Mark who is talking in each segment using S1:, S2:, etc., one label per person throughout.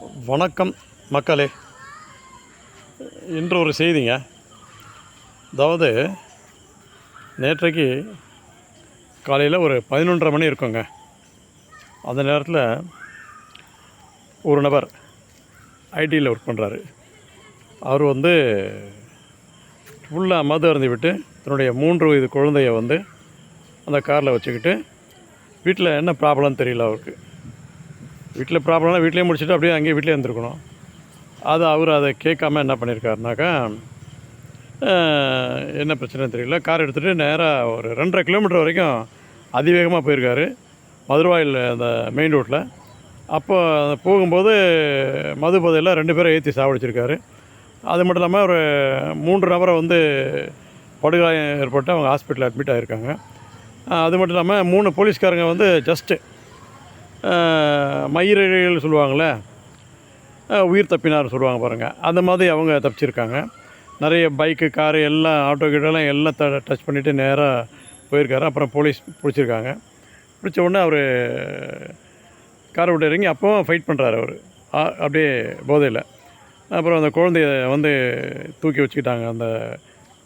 S1: வணக்கம் மக்களே. இன்று ஒரு செய்திங்க. அதாவது நேற்றைக்கு காலையில் ஒரு பதினொன்றரை மணி இருக்குங்க. அந்த நேரத்தில் ஒரு நபர் ஐடியில் ஒர்க் பண்ணுறாரு அவர் வந்து ஃபுல்லாக மது அருந்தி விட்டு தன்னுடைய மூன்று வயது குழந்தைய வந்து அந்த காரில் வச்சுக்கிட்டு வீட்டில் என்ன ப்ராப்ளம்னு தெரியல அவருக்கு. வீட்டில் ப்ராப்ளம்னா வீட்டிலே முடிச்சுட்டு அப்படியே அங்கேயே வீட்டிலே இருந்திருக்கணும். அது அவர் அதை கேட்காம என்ன பண்ணியிருக்காருனாக்கா என்ன பிரச்சனைன்னு தெரியல. கார் எடுத்துகிட்டு நேராக ஒரு ரெண்டரை கிலோமீட்டர் வரைக்கும் அதிவேகமாக போயிருக்காரு. மதுரவாயில் அந்த மெயின் ரோட்டில் அப்போ அந்த போகும்போது மது போதையில் ரெண்டு பேரை ஏற்றி சாவடிச்சிருக்காரு. அது மட்டும் இல்லாமல் ஒரு மூன்று நபரை வந்து படுகாயம் ஏற்பட்டு அவங்க ஹாஸ்பிட்டலில் அட்மிட் ஆகியிருக்காங்க அது மட்டும் இல்லாமல் மூணு போலீஸ்காரங்க வந்து ஜஸ்ட்டு மயிரிழைகள் சொல்லுவாங்களே உயிர் தப்பினார் சொல்லுவாங்க பாருங்கள் அந்த மாதிரி அவங்க தப்பிச்சிருக்காங்க. நிறைய பைக்கு காரு எல்லாம் ஆட்டோ கிட்டலாம் எல்லாம் த டச் பண்ணிவிட்டு நேராக போயிருக்காரு. அப்புறம் போலீஸ் பிடிச்சிருக்காங்க. பிடிச்ச உடனே அவர் காரை விட்டு இறங்கி அப்போவும் ஃபைட் பண்ணுறாரு அவர். அப்படியே போதையில். அப்புறம் அந்த குழந்தைய வந்து தூக்கி வச்சுக்கிட்டாங்க. அந்த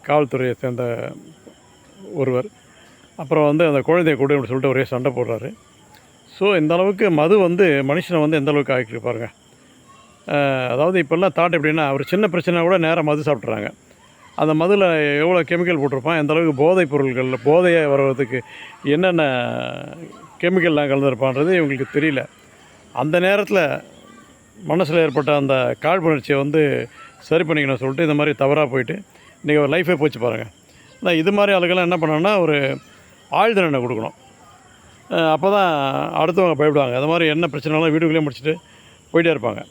S1: காவல்துறையை சேர்ந்த ஒருவர். அப்புறம் வந்து அந்த குழந்தைய கூட சொல்லிட்டு ஒரே சண்டை போடுறாரு. ஸோ இந்த அளவுக்கு மது வந்து மனுஷனை வந்து எந்த அளவுக்கு ஆக்கிட்டு பாருங்க அதாவது இப்போல்லாம் தாட் எப்படின்னா ஒரு சின்ன பிரச்சனை கூட நேராக மது சாப்பிட்றாங்க அந்த மதுவில் எவ்வளோ கெமிக்கல் போட்டிருப்பான் எந்த அளவுக்கு போதைப் பொருள்கள் போதையை வர்றதுக்கு என்னென்ன கெமிக்கல்லாம் கலந்துருப்பான்றது இவங்களுக்கு தெரியல. அந்த நேரத்தில் மனசில் ஏற்பட்ட அந்த காழ்ப்புணர்ச்சியை வந்து சரி பண்ணிக்கணும் சொல்லிட்டு இந்த மாதிரி தவறாக போயிட்டு இன்றைக்கி ஒரு லைஃபே போச்சு பாருங்கள் ஆனால் இது மாதிரி ஆளுக்கெல்லாம் என்ன பண்ணணும்னா ஒரு ஆழ்தண்டனை கொடுக்கணும். அப்போ தான் அடுத்தவங்க பயப்படுவாங்க. அது மாதிரி என்ன பிரச்சனைனாலும் வீட்டுக்குள்ளேயே முடிச்சுட்டு போயிட்டே இருப்பாங்க.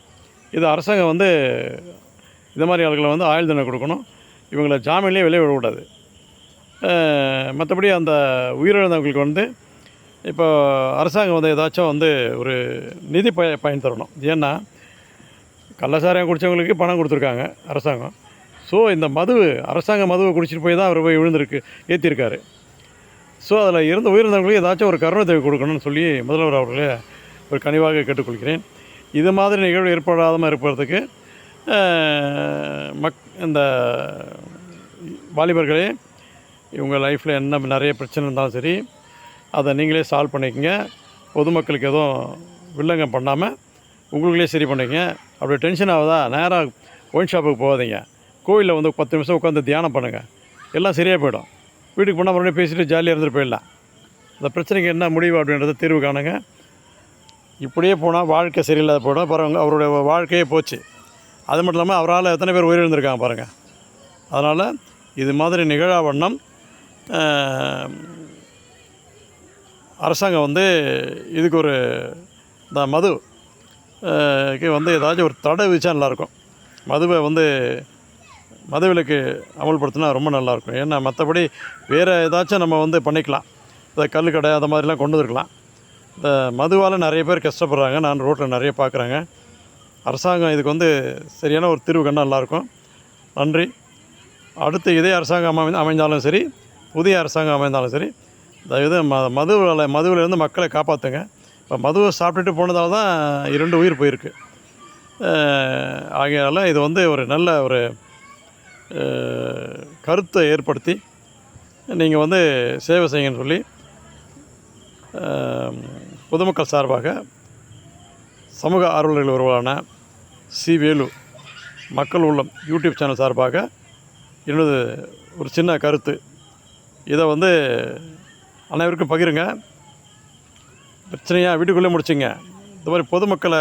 S1: இது அரசாங்கம் வந்து இது மாதிரி ஆளுகளை வந்து ஆயுள் தண்டனை கொடுக்கணும். இவங்களை ஜாமீன்லேயே வெளியே விடக்கூடாது. மற்றபடி அந்த உயிரிழந்தவங்களுக்கு வந்து இப்போ அரசாங்கம் வந்து ஏதாச்சும் வந்து ஒரு நிதி பய பயன் தரணும். ஏன்னா கள்ளசாரியம் குடித்தவங்களுக்கு பணம் கொடுத்துருக்காங்க அரசாங்கம். ஸோ இந்த மது அரசாங்க மதுவை குடிச்சிட்டு போய் தான் அவர் போய் விழுந்திருக்கு ஏற்றிருக்காரு ஸோ அதில் இருந்த உயிரிழந்தவங்களுக்கு ஏதாச்சும் ஒரு கருணை தேவை கொடுக்கணும்னு சொல்லி முதல்வர் அவர்களே ஒரு கனிவாக கேட்டுக்கொள்கிறேன். இது மாதிரி நிகழ்வு ஏற்படாமல் இருப்பதற்கு மக் இந்த வாலிபர்களே இவங்க லைஃப்பில் என்ன நிறைய பிரச்சனை இருந்தாலும் சரி அதை நீங்களே சால்வ் பண்ணிக்கங்க. பொதுமக்களுக்கு எதுவும் வில்லங்கம் பண்ணாமல் உங்களுக்குள்ளே சரி பண்ணிக்கங்க. அப்படி டென்ஷன் ஆகுதா? நேராக ஒயின் ஷாப்புக்கு போகாதீங்க. கோயிலில் வந்து பத்து நிமிஷம் உட்காந்து தியானம் பண்ணுங்கள் எல்லாம் சரியாக போயிடும். வீட்டுக்கு போனால் மறுபடியும் பேசிட்டு ஜாலியாக இருந்துட்டு போயிடலாம். அந்த பிரச்சனைக்கு என்ன முடிவு அப்படின்றத தீர்வு காணுங்க. இப்படியே போனால் வாழ்க்கை சரியில்லாத போனால் பாருங்க அவருடைய வாழ்க்கையே போச்சு. அது மட்டும் இல்லாமல் அவரால் எத்தனை பேர் உயிரிழந்திருக்காங்க பாருங்கள் அதனால் இது மாதிரி நிகழா வண்ணம் அரசாங்கம் வந்து இதுக்கு ஒரு இந்த மது வந்து ஏதாச்சும் ஒரு தடை விதிச்சா நல்லாயிருக்கும் மதுவை வந்து மதுவிலக்கு அமல்படுத்தினா ரொம்ப நல்லாயிருக்கும். ஏன்னா மற்றபடி வேறு ஏதாச்சும் நம்ம வந்து பண்ணிக்கலாம். இந்த கல் கடை அந்த மாதிரிலாம் கொண்டு வந்துருக்கலாம். இந்த மதுவால் நிறைய பேர் கஷ்டப்படுறாங்க. நான் ரோட்டில் நிறைய பார்க்குறாங்க. அரசாங்கம் இதுக்கு வந்து சரியான ஒரு தீர்வு கண்டா நல்லாயிருக்கும். நன்றி. அடுத்து இதே அரசாங்கம் அமை அமைந்தாலும் சரி புதிய அரசாங்கம் அமைந்தாலும் சரி தயவுது ம மதுவில் மதுவிலேருந்து மக்களை காப்பாற்றுங்க இப்போ மதுவை சாப்பிட்டுட்டு போனதால தான் இரண்டு உயிர் போயிருக்கு. ஆகையால் இது வந்து ஒரு நல்ல ஒரு கருத்தை ஏற்படுத்தி நீங்கள் வந்து சேவை செய்யுங்கன்னு சொல்லி பொதுமக்கள் சார்பாக சமூக ஆர்வலர்கள் ஒருவரான சி வேலு மக்கள் உள்ளம் யூடியூப் சேனல் சார்பாக என்னது ஒரு சின்ன கருத்து. இதை வந்து அனைவருக்கும் பகிருங்க. பிரச்சனையாக வீட்டுக்குள்ளே முடிச்சிங்க. இந்த மாதிரி பொதுமக்களை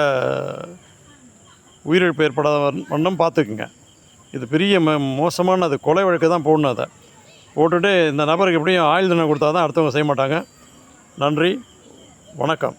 S1: உயிரிழப்பு ஏற்படாத வண்ணம் பார்த்துக்குங்க. இது பெரிய ம மோசமான அது கொலை வழக்கு தான் போடணும் அதை. போட்டுட்டு இந்த நபருக்கு எப்படியும் ஆயுள் தண்டனை கொடுத்தா தான் அடுத்தவங்க செய்ய மாட்டாங்க. நன்றி. வணக்கம்.